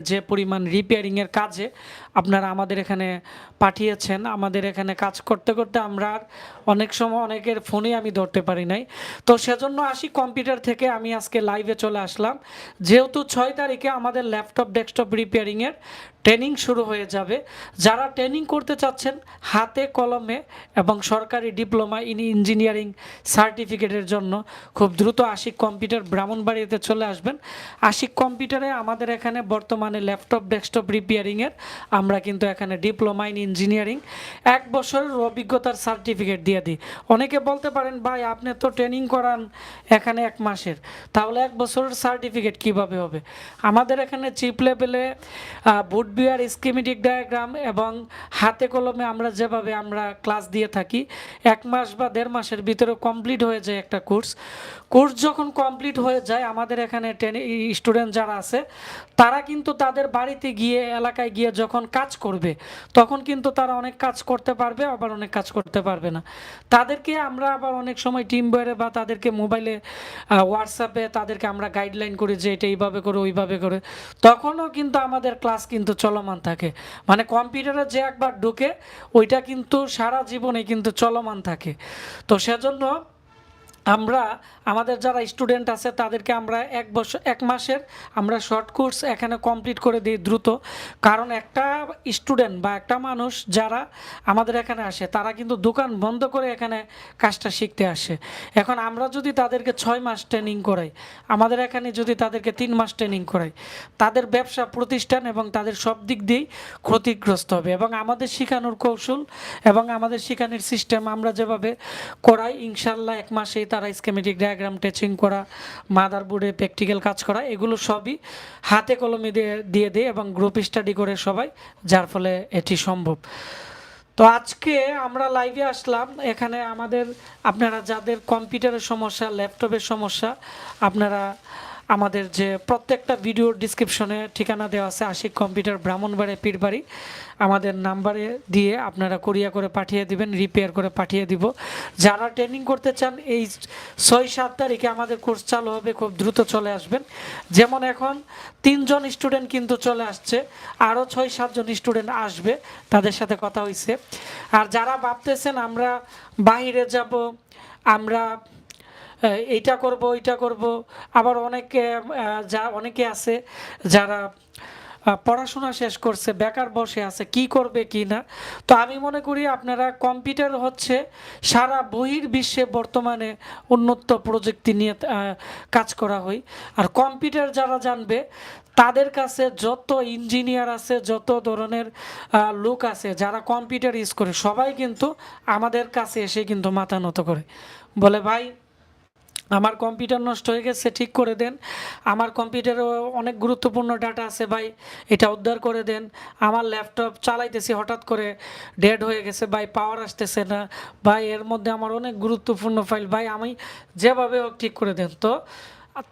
যে পরিমাণ রিপেয়ারিংয়ের কাজে আপনারা আমাদের এখানে পাঠিয়েছেন। আমাদের এখানে কাজ করতে করতে আমরা অনেক সময় অনেকের ফোনে আমি ধরতে পারি নাই। তো সেজন্য আসি কম্পিউটার থেকে আমি আজকে লাইভে চলে আসলাম। যেহেতু ছয় তারিখে আমাদের ল্যাপটপ ডেস্কটপ রিপেয়ারিংয়ের ট্রেনিং শুরু হয়ে যাবে। যারা ট্রেনিং করতে চাচ্ছেন, হাতে কলমে এবং সরকারি ডিপ্লোমা ইন ইঞ্জিনিয়ারিং সার্টিফিকেটের জন্য খুব দ্রুত আশিক কম্পিউটার ব্রাহ্মণবাড়িতে চলে আসবেন। আশিক কম্পিউটারে আমাদের এখানে বর্তমানে ল্যাপটপ, ডেস্কটপ রিপেয়ারিংয়ের, আমরা কিন্তু এখানে ডিপ্লোমা ইন ইঞ্জিনিয়ারিং। এক বছরের অভিজ্ঞতার সার্টিফিকেট দিয়ে দিই। অনেকে বলতে পারেন, ভাই, আপনি তো ট্রেনিং করান এখানে এক মাসের। তাহলে এক বছরের সার্টিফিকেট কীভাবে হবে? আমাদের এখানে চিপ লেভেলে বুট বিয়ার স্কিমেটিক ডায়াগ্রাম এবং হাতে কলমে আমরা যেভাবে আমরা ক্লাস দিয়ে থাকি, এক মাস বা দেড় মাসের ভিতরে কমপ্লিট হয়ে যায় একটা কোর্স কোর্স যখন কমপ্লিট হয়ে যায়, আমাদের এখানে স্টুডেন্ট যারা আছে, তারা কিন্তু তাদের বাড়িতে গিয়ে, এলাকায় গিয়ে যখন কাজ করবে, তখন কিন্তু তারা অনেক কাজ করতে পারবে, আবার অনেক কাজ করতে পারবে না। তাদেরকে আমরা আবার অনেক সময় টিম বয়ারে বা তাদেরকে মোবাইলে হোয়াটসঅ্যাপে তাদেরকে আমরা গাইডলাইন করি যে এটা এইভাবে করে, ওইভাবে করে। তখনও কিন্তু আমাদের ক্লাস কিন্তু চলমান থাকে। মানে কম্পিউটারে যে একবার ঢুকে, ওইটা কিন্তু সারা জীবনে কিন্তু চলমান থাকে। তো সেজন্য আমরা, আমাদের যারা স্টুডেন্ট আছে, তাদেরকে আমরা এক বছর, এক মাসের আমরা শর্ট কোর্স এখানে কমপ্লিট করে দিই দ্রুত। কারণ একটা স্টুডেন্ট বা একটা মানুষ যারা আমাদের এখানে আসে, তারা কিন্তু দোকান বন্ধ করে এখানে কাজটা শিখতে আসে। এখন আমরা যদি তাদেরকে ছয় মাস ট্রেনিং করাই, আমাদের এখানে যদি তাদেরকে তিন মাস ট্রেনিং করাই, তাদের ব্যবসা, প্রতিষ্ঠান এবং তাদের সব দিক দিয়েই ক্ষতিগ্রস্ত হবে। এবং আমাদের শেখানোর কৌশল এবং আমাদের শেখানোর সিস্টেম আমরা যেভাবে করাই, ইনশাল্লাহ এক মাসেই তারা স্কেমেটিক ডায়াগ্রাম টেচিং করা মাদার বোর্ডে প্র্যাকটিক্যাল কাজ করা, এগুলো সবই হাতে কলমে দিয়ে দিয়ে দেয় এবং গ্রুপ স্টাডি করে সবাই, যার ফলে এটি সম্ভব। তো আজকে আমরা লাইভে আসলাম। এখানে আমাদের, আপনারা যাদের কম্পিউটারের সমস্যা ল্যাপটপের সমস্যা, আপনারা আমাদের যে প্রত্যেকটা ভিডিওর ডিসক্রিপশনে ঠিকানা দেওয়া আছে, আশিক কম্পিউটার ব্রাহ্মণবাড়ি পীরবাড়ি। আমাদের নাম্বারে দিয়ে আপনারা কোরিয়া করে পাঠিয়ে দিবেন রিপেয়ার করে পাঠিয়ে দিব। যারা ট্রেনিং করতে চান, এই ছয় সাত তারিখে আমাদের কোর্স চালু হবে, খুব দ্রুত চলে আসবেন। যেমন এখন তিনজন স্টুডেন্ট কিন্তু চলে আসছে, আরও ছয় সাতজন স্টুডেন্ট আসবে, তাদের সাথে কথা হয়েছে আর যারা ভাবতেছেন আমরা বাইরে যাব, আমরা এইটা করব, ওইটা করব। আবার অনেকে যা, অনেকে আছে যারা পড়াশোনা শেষ করছে, বেকার বসে আছে, কি করবে, কি না। তো আমি মনে করি আপনারা কম্পিউটার হচ্ছে সারা বহির বিশ্বে বর্তমানে উন্নত প্রযুক্তি নিয়ে কাজ করা হয়। আর কম্পিউটার যারা জানবে, তাদের কাছে যত ইঞ্জিনিয়ার আছে, যত ধরনের লোক আছে, যারা কম্পিউটার ইউজ করে, সবাই কিন্তু আমাদের কাছে এসে কিন্তু মাথা নত করে। বলে, ভাই আমার কম্পিউটার নষ্ট হয়ে গেছে, ঠিক করে দেন। আমার কম্পিউটারে অনেক গুরুত্বপূর্ণ ডাটা আছে ভাই, এটা উদ্ধার করে দেন। আমার ল্যাপটপ চালাইতেছি, হঠাৎ করে ডেড হয়ে গেছে, ভাই পাওয়ার আসতেছে না। ভাই, এর মধ্যে আমার অনেক গুরুত্বপূর্ণ ফাইল ভাই, আমি যেভাবে হোক ঠিক করে দেন। তো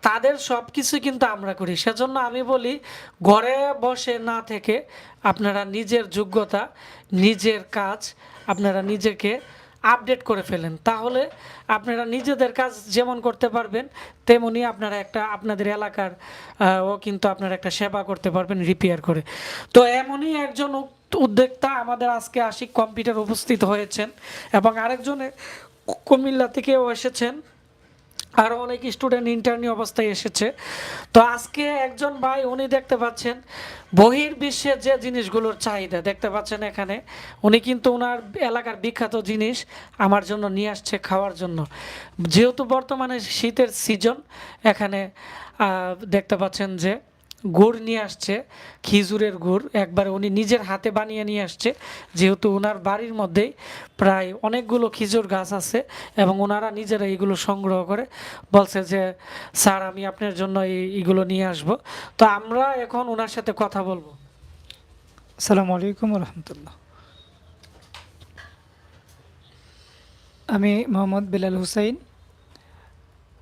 তাদের সব কিছু কিন্তু আমরা করি। সেজন্য আমি বলি, ঘরে বসে না থেকে আপনারা নিজের যোগ্যতা, নিজের কাজ, আপনারা নিজেকে আপডেট করে ফেলেন। তাহলে আপনারা নিজেদের কাজ যেমন করতে পারবেন, তেমনি আপনারা একটা, আপনাদের এলাকার ও কিন্তু আপনারা একটা সেবা করতে পারবেন রিপেয়ার করে। তো এমনই একজন উদ- উদ্যোক্তা আমাদের আজকে আশিক কম্পিউটার উপস্থিত হয়েছেন এবং আরেকজনে কুমিল্লা থেকেও এসেছেন। আরও অনেক স্টুডেন্ট ইন্টারনি অবস্থায় এসেছে। তো আজকে একজন ভাই, উনি দেখতে পাচ্ছেন বহির বিশ্বে যে জিনিসগুলোর চাহিদা, দেখতে পাচ্ছেন এখানে। উনি কিন্তু ওনার এলাকার বিখ্যাত জিনিস আমার জন্য নিয়ে আসছে খাওয়ার জন্য। যেহেতু বর্তমানে শীতের সিজন এখানে দেখতে পাচ্ছেন যে গুড় নিয়ে আসছে, খিজুরের গুড়। একবার উনি নিজের হাতে বানিয়ে নিয়ে আসছে, যেহেতু ওনার বাড়ির মধ্যেই প্রায় অনেকগুলো খিজুর গাছ আছে এবং ওনারা নিজেরা এইগুলো সংগ্রহ করে। বলছে যে, স্যার, আমি আপনার জন্য এই এইগুলো নিয়ে আসব। তো আমরা এখন ওনার সাথে কথা বলব। আসসালামু আলাইকুম রহমতুল্লাহ। আমি মোহাম্মদ বেলাল হুসাইন।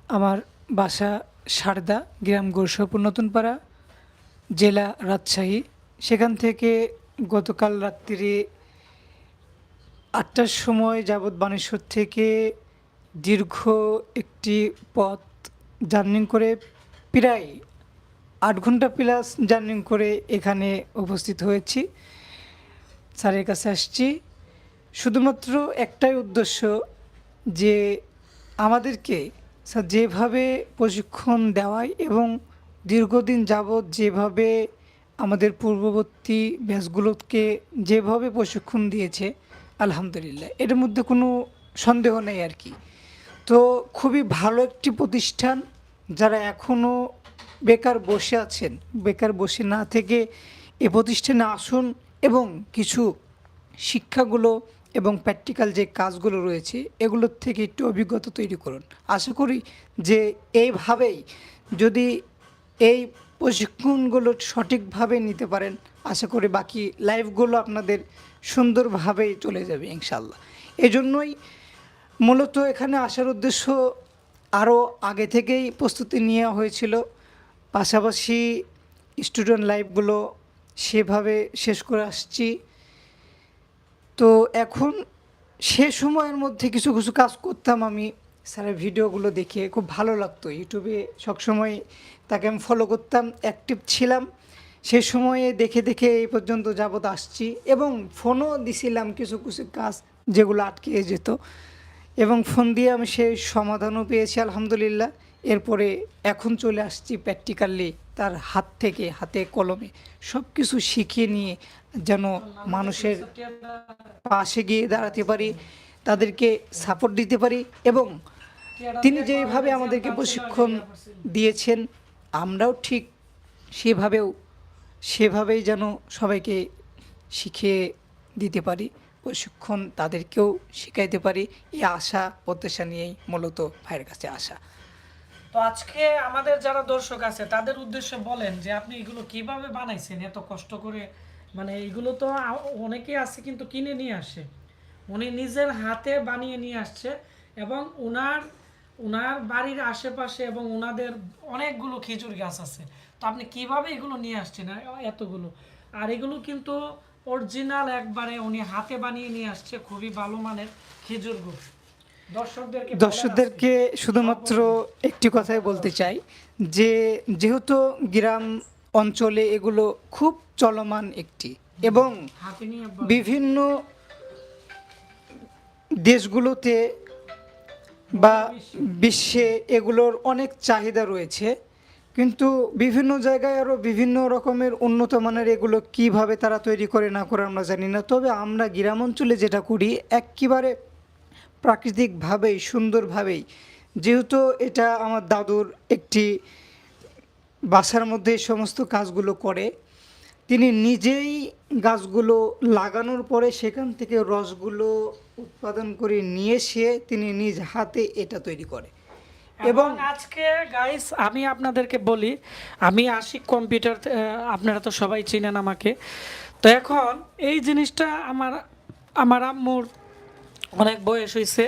আমার বাসা সারদা গ্রাম গোরসপুর নতুনপাড়া। জেলা রাজশাহী। সেখান থেকে গতকাল রাত্রি আটটার সময় যাবৎ বানেশ্বর থেকে দীর্ঘ একটি পথ জার্নি করে প্রায় আট ঘণ্টা প্লাস জার্নিং করে এখানে উপস্থিত হয়েছি। স্যারের কাছে আসছি। শুধুমাত্র একটাই উদ্দেশ্য যে আমাদেরকে স্যার যেভাবে প্রশিক্ষণ দেওয়ায় এবং দীর্ঘদিন যাবৎ যেভাবে আমাদের পূর্ববর্তী ব্যাচগুলোকে যেভাবে প্রশিক্ষণ দিয়েছে, আলহামদুলিল্লাহ। এর মধ্যে কোনো সন্দেহ নেই আর কি। তো খুবই ভালো একটি প্রতিষ্ঠান যারা এখনও বেকার বসে আছেন, বেকার বসে না থেকে এ প্রতিষ্ঠানে আসুন এবং কিছু শিক্ষাগুলো এবং প্র্যাকটিক্যাল যে কাজগুলো রয়েছে, এগুলোর থেকে একটু অভিজ্ঞতা তৈরি করুন। আশা করি যে এইভাবেই যদি এই প্রশিক্ষণগুলো সঠিকভাবে নিতে পারেন। আশা করি বাকি লাইফগুলো আপনাদের সুন্দরভাবেই চলে যাবে ইনশাল্লাহ এজন্যই মূলত এখানে আসার উদ্দেশ্য আরও আগে থেকেই প্রস্তুতি নেওয়া হয়েছিল। পাশাপাশি স্টুডেন্ট লাইফগুলো সেভাবে শেষ করে আসছি। তো এখন সে সময়ের মধ্যে কিছু কিছু কাজ করতাম আমি। স্যারের ভিডিওগুলো দেখে খুব ভালো লাগতো। ইউটিউবে সবসময় তাকে আমি ফলো করতাম অ্যাক্টিভ ছিলাম। সেই সময়ে দেখে দেখে এই পর্যন্ত যাবত আসছি এবং ফোনও দিছিলাম কিছু কিছু কাজ যেগুলো আটকে যেত। এবং ফোন দিয়ে আমি সেই সমাধানও পেয়েছি, আলহামদুলিল্লাহ। এরপরে এখন চলে আসছি প্র্যাকটিক্যালি তার হাত থেকে, হাতে কলমে। সব কিছু শিখিয়ে নিয়ে যেন মানুষের পাশে গিয়ে দাঁড়াতে পারি, তাদেরকে সাপোর্ট দিতে পারি এবং তিনি যেভাবে আমাদেরকে প্রশিক্ষণ দিয়েছেন আমরাও ঠিক সেভাবেও, সেভাবেই যেন সবাইকে শিখিয়ে দিতে পারি, প্রশিক্ষণ তাদেরকেও শিখাইতে পারি, এই আশা, প্রত্যাশা নিয়েই মূলত ভাইয়ের কাছে আসা। তো আজকে আমাদের যারা দর্শক আছে, তাদের উদ্দেশ্যে বলেন যে আপনি এগুলো কীভাবে বানাইছেন? এত কষ্ট করে মানে এগুলো তো অনেকেই আছে কিন্তু কিনে নিয়ে আসে। উনি নিজের হাতে বানিয়ে নিয়ে আসছে এবং উনার উনার বাড়ির আশেপাশে এবং ওনাদের অনেকগুলো খেজুর গাছ আছে। তো আপনি কীভাবে এগুলো নিয়ে আসছেন? এতগুলো। আর এগুলো কিন্তু অরিজিনাল একবারে উনি হাতে বানিয়ে নিয়ে আসছে খুবই ভালো মানের খেজুর গুড়। দর্শকদেরকে দর্শকদেরকে শুধুমাত্র একটি কথাই বলতে চাই যে যেহেতু গ্রাম অঞ্চলে এগুলো খুব চলমান একটি এবং বিভিন্ন দেশগুলোতে বা বিশ্বে এগুলোর অনেক চাহিদা রয়েছে, কিন্তু বিভিন্ন জায়গায় আরও বিভিন্ন রকমের উন্নত মানের এগুলো কীভাবে তারা তৈরি করে না করে আমরা জানি না। তবে আমরা গ্রাম অঞ্চলে যেটা করি, একেবারে প্রাকৃতিকভাবেই, সুন্দরভাবেই, যেহেতু এটা আমার দাদুর একটি বাসার মধ্যে সমস্ত কাজগুলো করে, তিনি নিজেই গাছগুলো লাগানোর পরে সেখান থেকে রসগুলো উৎপাদন করে নিয়ে এসে তিনি নিজ হাতে এটা তৈরি করে। এবং আজকে গাইস আমি আপনাদেরকে বলি আমি আশিক কম্পিউটার আপনারা তো সবাই চিনেন আমাকে। তো এখন এই জিনিসটা আমার আমার আম্মুর অনেক বয়স হয়েছে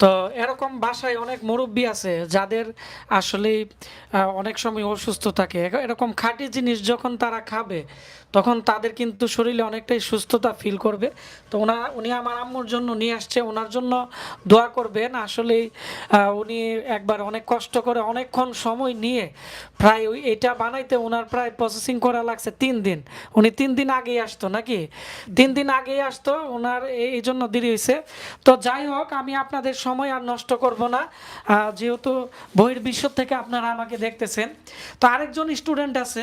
তো এরকম বাসায় অনেক মুরব্বী আছে যাদের আসলে অনেক সময় অসুস্থ থাকে। এরকম খাঁটি জিনিস যখন তারা খাবে তখন তাদের কিন্তু শরীরে অনেকটাই সুস্থতা ফিল করবে। তো ওনা উনি আমার আম্মুর জন্য নিয়ে আসছে ওনার জন্য দোয়া করবেন। আসলেই আহ, উনি একবার অনেক কষ্ট করে অনেকক্ষণ সময় নিয়ে প্রায় ওই এটা বানাইতে ওনার প্রায় প্রসেসিং করা লাগছে তিন দিন। উনি তিন দিন আগেই আসতো নাকি? তিন দিন আগেই আসতো ওনার এই জন্য দেরি হয়েছে তো যাই হোক আমি আপনাদের সময় আর নষ্ট করব না। যেহেতু বহির বিশ্ব থেকে আপনারা আমাকে দেখতেছেন। তো আরেকজন স্টুডেন্ট আছে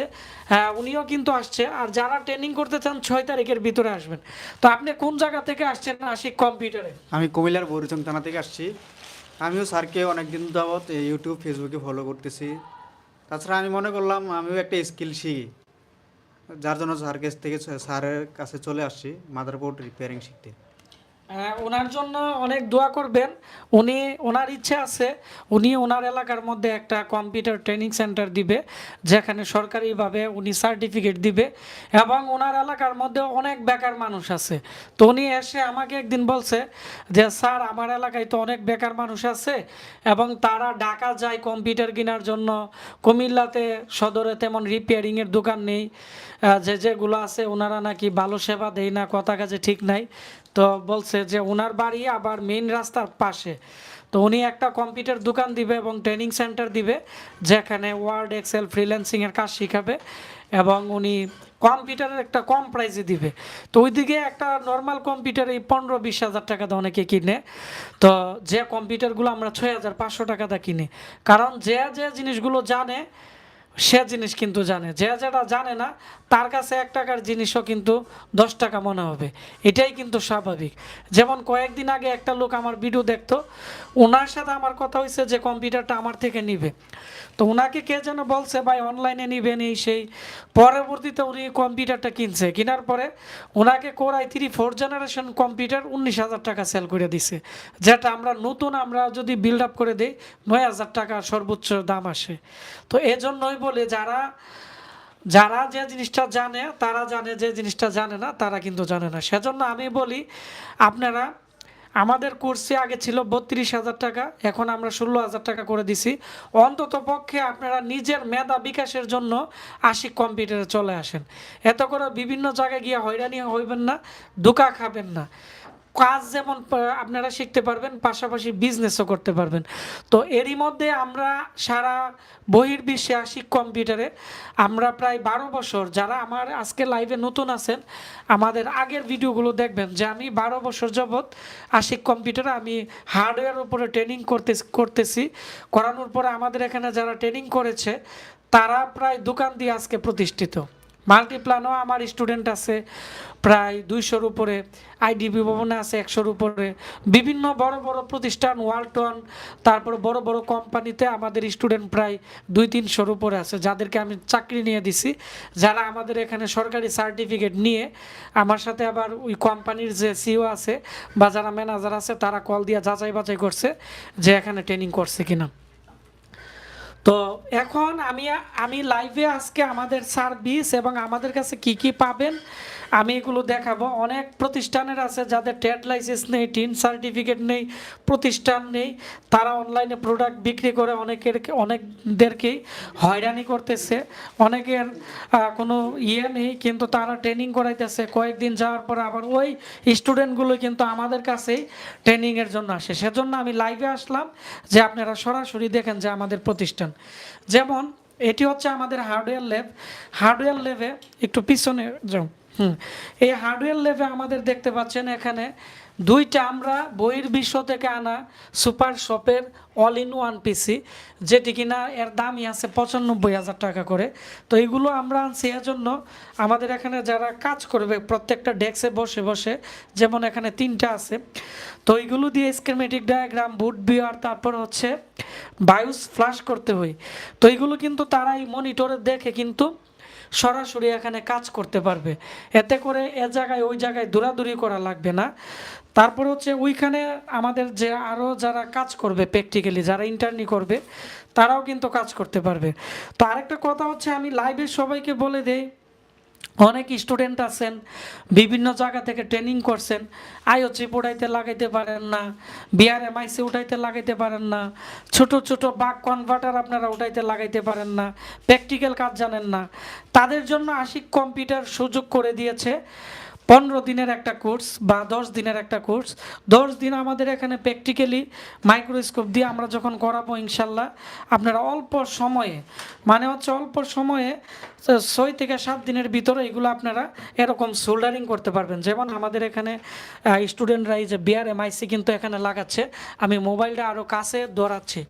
উনিও কিন্তু আসছে। আর যারা ট্রেনিং করতে চান, ছয় তারিখের ভিতরে আসবেন। তো আপনি কোন জায়গা থেকে আসছেন? আশিক কম্পিউটারে। আমি কুমিল্লার বরিচং থানা থেকে আসছি। আমিও স্যারকে অনেকদিন যাবৎ ইউটিউব ফেসবুকে ফলো করতেছি। তাছাড়া আমি মনে করলাম, আমিও একটা স্কিল শিখি। যার জন্য স্যার কাছ থেকে, স্যারের কাছে চলে আসছি মাদারবোর্ড রিপেয়ারিং শিখতে। ওনার জন্য অনেক দোয়া করবেন। উনি, ওনার ইচ্ছে আছে, উনি ওনার এলাকার মধ্যে একটা কম্পিউটার ট্রেনিং সেন্টার দিবে, যেখানে সরকারিভাবে উনি সার্টিফিকেট দিবে, এবং ওনার এলাকার মধ্যে অনেক বেকার মানুষ আছে। তো উনি এসে আমাকে একদিন বলছে যে, স্যার, আমার এলাকায় তো অনেক বেকার মানুষ আছে, এবং তারা ঢাকা যায় কম্পিউটার কেনার জন্য। কুমিল্লাতে সদরে তেমন রিপেয়ারিংয়ের দোকান নেই। যে যেগুলো আছে, ওনারা নাকি ভালো সেবা দেয় না, কথা কাজে ঠিক নাই। তো বলছে যে ওনার বাড়ি আবার মেইন রাস্তার পাশে। তো উনি একটা কম্পিউটার দোকান দিবে এবং ট্রেনিং সেন্টার দিবে, যেখানে ওয়ার্ড এক্সেল ফ্রিল্যান্সিংয়ের কাজ শিখাবে এবং উনি কম্পিউটারের একটা কম প্রাইসে দিবে। তো ওইদিকে একটা নর্মাল কম্পিউটার এই পনেরো বিশ হাজার টাকা দিয়ে অনেকে কিনে। তো যে কম্পিউটারগুলো আমরা ছয় হাজার পাঁচশো টাকা দিয়ে কিনি। কারণ যে যে জিনিসগুলো জানে সে জিনিস কিন্তু জানে। যে যেটা জানে না, তার কাছে এক টাকার জিনিসও কিন্তু দশ টাকা মনে হবে। এটাই কিন্তু স্বাভাবিক। যেমন কয়েকদিন আগে একটা লোক আমার ভিডিও দেখতো ওনার সাথে আমার কথা হয়েছে যে কম্পিউটারটা আমার থেকে নিবে। তো ওনাকে কে যেন বলছে, ভাই অনলাইনে নিবেন এই সেই। পরবর্তীতে উনি কম্পিউটারটা কিনছে। কেনার পরে ওনাকে core i three four generation computer উনিশ হাজার টাকা সেল করে দিছে। যেটা আমরা নতুন আমরা যদি বিল্ড আপ করে দিই, নয় হাজার টাকা সর্বোচ্চ দাম আসে। তো এজন্যই বলে যারা যারা যে জিনিসটা জানে, তারা জানে যে জিনিসটা জানে না, তারা কিন্তু জানে না। সেজন্য আমি বলি, আপনারা, আমাদের কোর্সে আগে ছিল বত্রিশ হাজার টাকা, এখন আমরা ষোলো হাজার টাকা করে দিছি। অন্তত পক্ষে আপনারা নিজের মেধা বিকাশের জন্য আশি কম্পিউটারে চলে আসেন। এত করে বিভিন্ন জায়গায় গিয়ে হয়রানি হইবেন না, ধোকা খাবেন না। কাজ যেমন আপনারা শিখতে পারবেন, পাশাপাশি বিজনেসও করতে পারবেন। তো এরই মধ্যে আমরা সারা বহির্বিশ্বে আসি কম্পিউটারে। আমরা প্রায় বারো বছর, যারা আমার আজকে লাইভে নতুন আছেন, আমাদের আগের ভিডিওগুলো দেখবেন যে আমি বারো বছর যাবৎ আশিক কম্পিউটারে। আমি হার্ডওয়্যার উপরে ট্রেনিং করতে, করতেছি। করানোর পরে আমাদের এখানে যারা ট্রেনিং করেছে, তারা প্রায় দোকান দিয়ে আজকে প্রতিষ্ঠিত। মাল্টিপ্লানও আমার স্টুডেন্ট আছে, প্রায় দুইশোর উপরে আইডিবি ভবনে আছে একশোর উপরে। বিভিন্ন বড় বড় প্রতিষ্ঠান ওয়ালটন তারপর বড় বড় কোম্পানিতে আমাদের স্টুডেন্ট প্রায় দুই তিনশোর উপরে আছে, যাদেরকে আমি চাকরি নিয়ে দিছি। যারা আমাদের এখানে সরকারি সার্টিফিকেট নিয়ে, আমার সাথে আবার ওই কোম্পানির যে সিও আছে বা যারা ম্যানেজার আছে, তারা কল দিয়ে যাচাই বাছাই করছে যে এখানে ট্রেনিং করছে কিনা। তো এখন আমি আমি লাইভে আজকে আমাদের সার্ভিস এবং আমাদের কাছে কি কি পাবেন আমি এগুলো দেখাবো। অনেক প্রতিষ্ঠানের আছে যাদের ট্রেড লাইসেন্স নেই, টিন সার্টিফিকেট নেই, প্রতিষ্ঠান নেই। তারা অনলাইনে প্রোডাক্ট বিক্রি করে অনেকের অনেকদেরকেই হয়রানি করতেছে। অনেকের কোনো ইয়ে নেই, কিন্তু তারা ট্রেনিং করাইতেছে। কয়েকদিন যাওয়ার পর আবার ওই স্টুডেন্টগুলো কিন্তু আমাদের কাছেই ট্রেনিংয়ের জন্য আসে। সেজন্য আমি লাইভে আসলাম যে আপনারা সরাসরি দেখেন যে আমাদের প্রতিষ্ঠান। যেমন, এটি হচ্ছে আমাদের হার্ডওয়্যার ল্যাব হার্ডওয়্যার ল্যাবে একটু পিছনে যাও। এই হার্ডওয়্যার লেভে আমাদের দেখতে পাচ্ছেন এখানে দুইটা আমরা বইয়ের বিশ্ব থেকে আনা সুপার শপের অল ইন ওয়ান পিসি, যেটি কিনা এর দামই আছে পঁচানব্বই হাজার টাকা করে। তো এইগুলো আমরা আনছি জন্য আমাদের এখানে যারা কাজ করবে প্রত্যেকটা ডেস্কে বসে বসে, যেমন এখানে তিনটা আছে। তো এইগুলো দিয়ে স্কিমেটিক ডায়াগ্রাম বুট বিয়ার তারপর হচ্ছে বায়ুস ফ্লাশ করতে হয়। তো এইগুলো কিন্তু তারা এই মনিটরে দেখে কিন্তু সরাসরি এখানে কাজ করতে পারবে। এতে করে এ জায়গায় ওই জায়গায় দৌড়াদৌড়ি করা লাগবে না। তারপর হচ্ছে ওইখানে আমাদের যে আরও যারা কাজ করবে প্র্যাকটিক্যালি যারা ইন্টারনি করবে, তারাও কিন্তু কাজ করতে পারবে। তো আরেকটা কথা হচ্ছে আমি লাইভে সবাইকে বলে দেই অনেক স্টুডেন্ট আছেন, বিভিন্ন জায়গা থেকে ট্রেনিং করছেন আইও চিপ উঠাইতে লাগাইতে পারেন না বিআরএমআইসি উঠাইতে লাগাইতে পারেন না, ছোট ছোট বাক কনভার্টার আপনারা উঠাইতে লাগাইতে পারেন না প্র্যাকটিক্যাল কাজ জানেন না। তাদের জন্য আশিক কম্পিউটার সুযোগ করে দিয়েছে। পনেরো দিনের একটা কোর্স বা দশ দিনের একটা কোর্স। দশ দিন আমাদের এখানে প্র্যাকটিক্যালি মাইক্রোস্কোপ দিয়ে আমরা যখন করাবো ইনশাল্লাহ আপনারা অল্প সময়ে মানে হচ্ছে অল্প সময়ে ছয় থেকে সাত দিনের ভিতরে এগুলো আপনারা এরকম সোল্ডারিং করতে পারবেন। যেমন আমাদের এখানে স্টুডেন্টরা এই যে বিআর এমআইসি কিন্তু এখানে লাগাচ্ছে আমি মোবাইলটা আরও কাছে দৌড়াচ্ছি।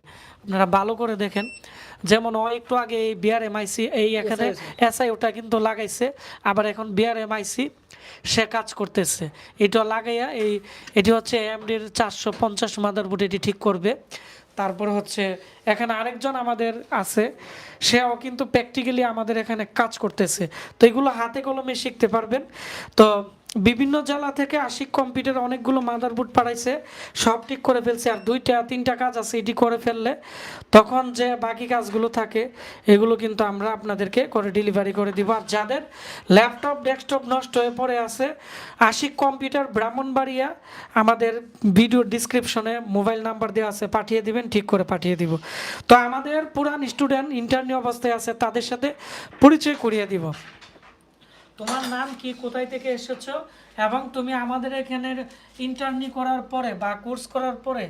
আপনারা ভালো করে দেখেন। যেমন ও একটু আগে এই বিআর এমআইসি এই এখানে এসআই ওটা কিন্তু লাগাইছে আবার এখন বিআর এমআইসি সে কাজ করতেছে। এটা লাগাইয়া এই, এটি হচ্ছে এমডির চারশো পঞ্চাশ মাদার মাদারবোর্ড এটি ঠিক করবে। তারপর হচ্ছে এখানে আরেকজন আমাদের আছে, সেও কিন্তু প্র্যাকটিক্যালি আমাদের এখানে কাজ করতেছে। তো এগুলো হাতে কলমে শিখতে পারবেন। তো বিভিন্ন জেলা থেকে আশিক কম্পিউটার অনেকগুলো মাদারবোর্ড পাঠাইছে, সব ঠিক করে ফেলছে। আর দুইটা, তিনটা কাজ আছে, এটি করে ফেললে তখন যে বাকি কাজগুলো থাকে, এগুলো কিন্তু আমরা আপনাদেরকে করে ডেলিভারি করে দিব। আর যাদের ল্যাপটপ ডেস্কটপ নষ্ট হয়ে পড়ে আছে, আশিক কম্পিউটার ব্রাহ্মণবাড়িয়া, আমাদের ভিডিও ডিসক্রিপশনে মোবাইল নাম্বার দেওয়া আছে, পাঠিয়ে দিবেন, ঠিক করে পাঠিয়ে দিব। তো আমাদের পুরান স্টুডেন্ট ইন্টারনি অবস্থায় আছে, তাদের সাথে পরিচয় করিয়ে দিব। তোমার নাম কি? কোথায় থেকে এসেছ? এবং তুমি আমাদের এখানে ইন্টার্নি করার পরে বা কোর্স করার পরে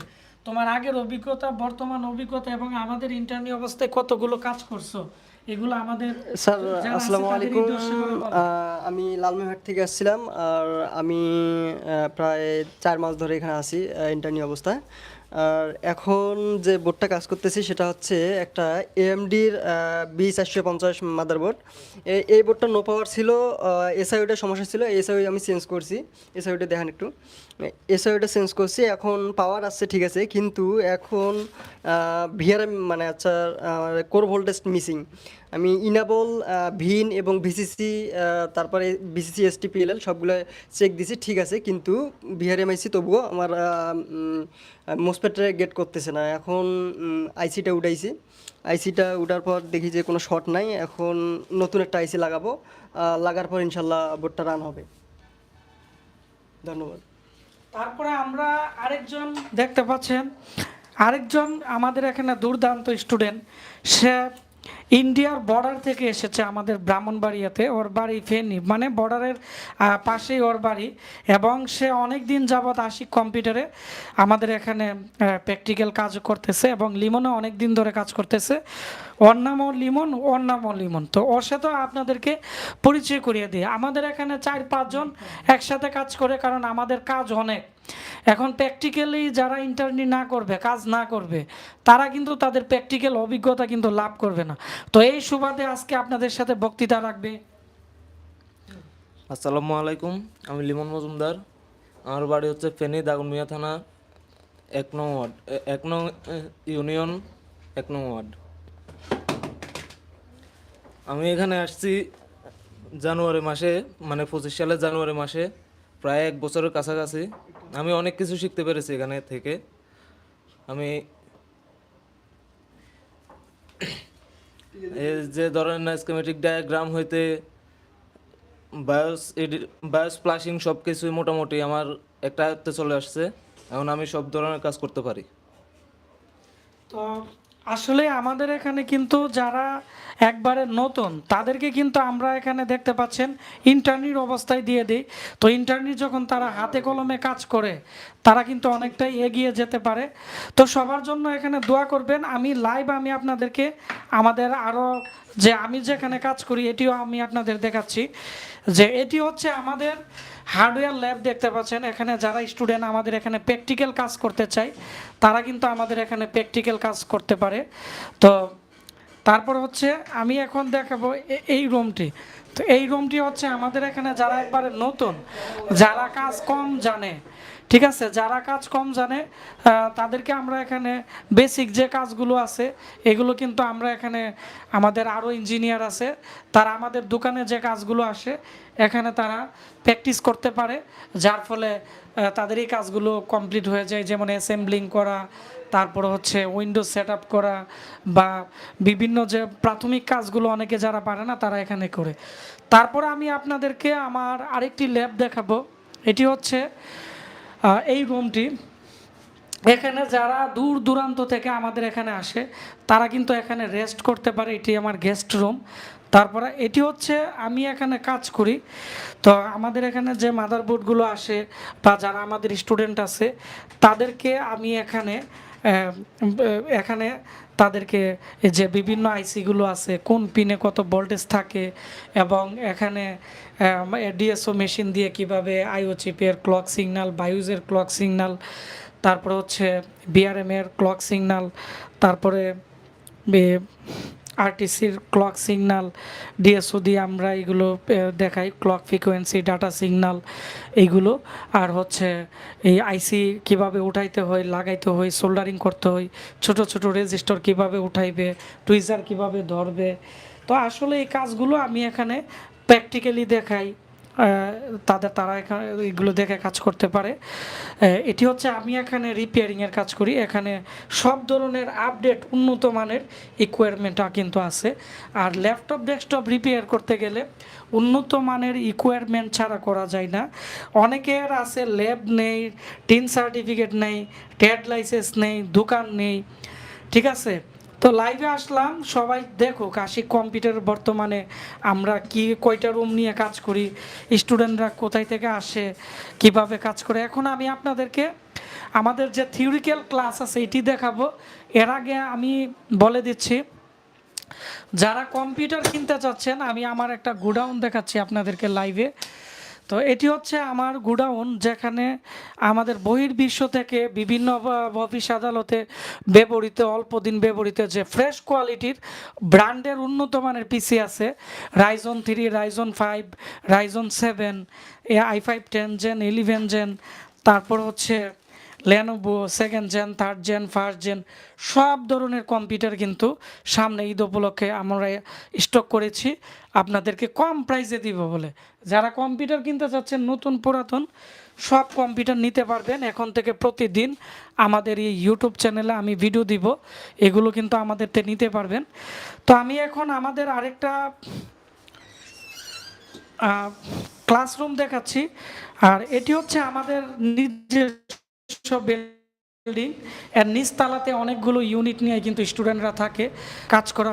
তোমার আগের অভিজ্ঞতা বর্তমান অভিজ্ঞতা এবং আমাদের ইন্টার্নি অবস্থায় কতগুলো কাজ করছ? এগুলো আমাদের স্যার আসসালামু আলাইকুম। আমি লালমোহাট থেকে আসছিলাম আর আমি প্রায় চার মাস ধরে এখানে আছি ইন্টারনি অবস্থায়। আর এখন যে বোর্ডটা কাজ করতেছি সেটা হচ্ছে একটা এএমডির বি চারশো পঞ্চাশ মাদারবোর্ড এই বোর্ডটা নো পাওয়ার ছিল এসআইওটার সমস্যা ছিল এসআইও আমি চেঞ্জ করছি। এসআইওটা দেখান একটু। এসআইওটা চেঞ্জ করছি, এখন পাওয়ার আসছে ঠিক আছে, কিন্তু এখন ভিআরএম মানে আচ্ছা কোর ভোল্টেজ মিসিং আমি ইনাবল ভিন এবং ভিসিসি তারপরে বিসিসি এসটিপিএলএল সবগুলো চেক দিছি, ঠিক আছে, কিন্তু ভিআরএমআইসি তবুও আমার মোসপেটে গেট করতেছে না। এখন আইসিটা উঠাইছি। আইসিটা উঠার পর দেখি যে কোনো শর্ট নাই। এখন নতুন একটা আইসি লাগাবো। লাগার পর ইনশাল্লাহ বোর্ডটা রান হবে। ধন্যবাদ। তারপরে আমরা আরেকজন দেখতে পাচ্ছেন। আরেকজন আমাদের এখানে দুর্দান্ত স্টুডেন্ট সে ইন্ডিয়ার বর্ডার থেকে এসেছে আমাদের ব্রাহ্মণবাড়িয়াতে, ওর বাড়ি ফেনি মানে বর্ডারের পাশেই ওর বাড়ি। এবং সে অনেক দিন যাবৎ আসি কম্পিউটারে আমাদের এখানে প্র্যাকটিক্যাল কাজ করতেছে এবং লিমনও অনেক দিন ধরে কাজ করতেছে। ওর নামও লিমন, ওর নামও লিমন। তো ওর সাথে আপনাদেরকে পরিচয় করিয়ে দিই। আমাদের এখানে চার পাঁচজন একসাথে কাজ করে, কারণ আমাদের কাজ অনেক। এখন প্র্যাকটিক্যালি যারা ইন্টারনি না করবে, কাজ না করবে, তারা কিন্তু তাদের প্র্যাকটিক্যাল অভিজ্ঞতা কিন্তু লাভ করবে না। তো এই সুবাদে আজকে আপনাদের সাথে বক্তৃতা রাখবে। আসসালামু আলাইকুম, আমি লিমন মজুমদার। আমার বাড়ি হচ্ছে ফেনী দাগনমিয়া থানা, এক নং ওয়ার্ড এক নং ইউনিয়ন, এক নং ওয়ার্ড। আমি এখানে আসছি জানুয়ারি মাসে মানে পঁচিশ সালের জানুয়ারি মাসে, প্রায় এক বছরের কাছাকাছি। আমি অনেক কিছু শিখতে পেরেছি এখানে থেকে। আমি যে ধরেন স্কেমেটিক ডায়াগ্রাম হইতে বায়োস এডি বায়োস প্লাসিং সব কিছুই মোটামুটি আমার একটা আয়ত্তে চলে আসছে। এখন আমি সব ধরনের কাজ করতে পারি। তো আসলে আমাদের এখানে কিন্তু যারা একবারে নতুন, তাদেরকে কিন্তু আমরা এখানে দেখতে পাচ্ছেন ইন্টারনির অবস্থায় দিয়ে দিই। তো ইন্টারনি যখন তারা হাতে কলমে কাজ করে, তারা কিন্তু অনেকটাই এগিয়ে যেতে পারে। তো সবার জন্য এখানে দোয়া করবেন, আমি লাইভ আমি আপনাদেরকে, আমাদের আরও যে আমি যেখানে কাজ করি, এটিও আমি আপনাদের দেখাচ্ছি। যে এটি হচ্ছে আমাদের হার্ডওয়্যার ল্যাব দেখতে পাচ্ছেন, এখানে যারা স্টুডেন্ট আমাদের এখানে প্র্যাকটিক্যাল কাজ করতে চায়, তারা কিন্তু আমাদের এখানে প্র্যাকটিক্যাল কাজ করতে পারে। তো তারপর হচ্ছে আমি এখন দেখাবো এই রুমটি। তো এই রুমটি হচ্ছে আমাদের এখানে যারা একবারে নতুন, যারা কাজ কম জানে, ঠিক আছে? যারা কাজ কম জানে তাদেরকে আমরা এখানে বেসিক যে কাজগুলো আছে, এগুলো কিন্তু আমরা এখানে আমাদের আরও ইঞ্জিনিয়ার আছে, তারা আমাদের দোকানে যে কাজগুলো আসে এখানে তারা প্র্যাকটিস করতে পারে, যার ফলে তাদেরই কাজগুলো কমপ্লিট হয়ে যায়। যেমন অ্যাসেম্বলিং করা, তারপর হচ্ছে উইন্ডো সেট আপ করা, বা বিভিন্ন যে প্রাথমিক কাজগুলো অনেকে যারা পারে না, তারা এখানে করে। তারপর আমি আপনাদেরকে আমার আরেকটি ল্যাব দেখাবো। এটি হচ্ছে এই রুমটি এখানে যারা দূর দূরান্ত থেকে আমাদের এখানে আসে, তারা কিন্তু এখানে রেস্ট করতে পারে। এটি আমার গেস্ট রুম তারপরে এটি হচ্ছে আমি এখানে কাজ করি। তো আমাদের এখানে যে মাদারবোর্ডগুলো আসে বা যারা আমাদের স্টুডেন্ট আছে, তাদেরকে আমি এখানে এখানে তাদেরকে যে বিভিন্ন আইসিগুলো আছে, কোন পিনে কত ভোল্টেজ থাকে এবং এখানে ডিএসও মেশিন দিয়ে কীভাবে আইও চিপের ক্লক সিগনাল বায়ুজের ক্লক সিগন্যাল তারপরে হচ্ছে বিআরএম এর ক্লক সিগনাল তারপরে আরটিসির ক্লক সিগনাল ডিএসও দিয়ে আমরা এগুলো দেখাই ক্লক ফ্রিকোয়েন্সি ডাটা সিগনাল এইগুলো। আর হচ্ছে এই আইসি কীভাবে উঠাইতে হয়, লাগাইতে হয় সোল্ডারিং করতে হয়, ছোট ছোট রেজিস্টর কীভাবে উঠাইবে টুইজার কীভাবে ধরবে। তো আসলে এই কাজগুলো আমি এখানে প্র্যাকটিক্যালি দেখাই। তাদের, তারা এখানে এগুলো দেখে কাজ করতে পারে। এটি হচ্ছে আমি এখানে রিপেয়ারিংয়ের কাজ করি। এখানে সব ধরনের আপডেট উন্নত মানের ইকুইপমেন্টটা কিন্তু আছে। আর ল্যাপটপ ডেস্কটপ রিপেয়ার করতে গেলে উন্নত মানের ইকুইপমেন্ট ছাড়া করা যায় না। অনেকের আছে ল্যাব নেই টিন সার্টিফিকেট নেই ট্যাড লাইসেন্স নেই, দোকান নেই, ঠিক আছে? তো লাইভে আসলাম, সবাই দেখুক আশিক কম্পিউটার বর্তমানে আমরা কি, কয়টা রুম নিয়ে কাজ করি স্টুডেন্টরা কোথায় থেকে আসে, কীভাবে কাজ করে। এখন আমি আপনাদেরকে আমাদের যে থিওরিক্যাল ক্লাস আছে, এটি দেখাবো। এর আগে আমি বলে দিচ্ছি, যারা কম্পিউটার কিনতে চাচ্ছেন, আমি আমার একটা গোডাউন দেখাচ্ছি আপনাদেরকে লাইভে তো এটি হচ্ছে আমার গুডাউন যেখানে আমাদের বহির্বিশ্ব থেকে বিভিন্ন অফিস আদালতে ব্যবহৃত অল্প দিন ব্যবহৃত যে ফ্রেশ কোয়ালিটির ব্র্যান্ডের উন্নত মানের পিসি আছে। Ryzen three Ryzen five Ryzen seven A I five ten gen eleven gen তারপর হচ্ছে Lenovo second gen third gen first gen সব ধরনের কম্পিউটার কিন্তু সামনে ঈদ উপলক্ষে আমরা স্টক করেছি। আপনাদেরকে কম প্রাইসে দিব বলে। যারা কম্পিউটার কিনতে চাচ্ছেন, নতুন, পুরাতন, সব কম্পিউটার নিতে পারবেন। এখন থেকে প্রতিদিন আমাদের এই ইউটিউব চ্যানেলে আমি ভিডিও দিব। এগুলো কিন্তু আমাদেরতে নিতে পারবেন। তো আমি এখন আমাদের আরেকটা ক্লাসরুম দেখাচ্ছি। আর এটি হচ্ছে আমাদের বিল্ডিং এর নিচতলাতে অনেকগুলো ইউনিট নিয়ে কিন্তু স্টুডেন্টরা থাকে। কাজ করা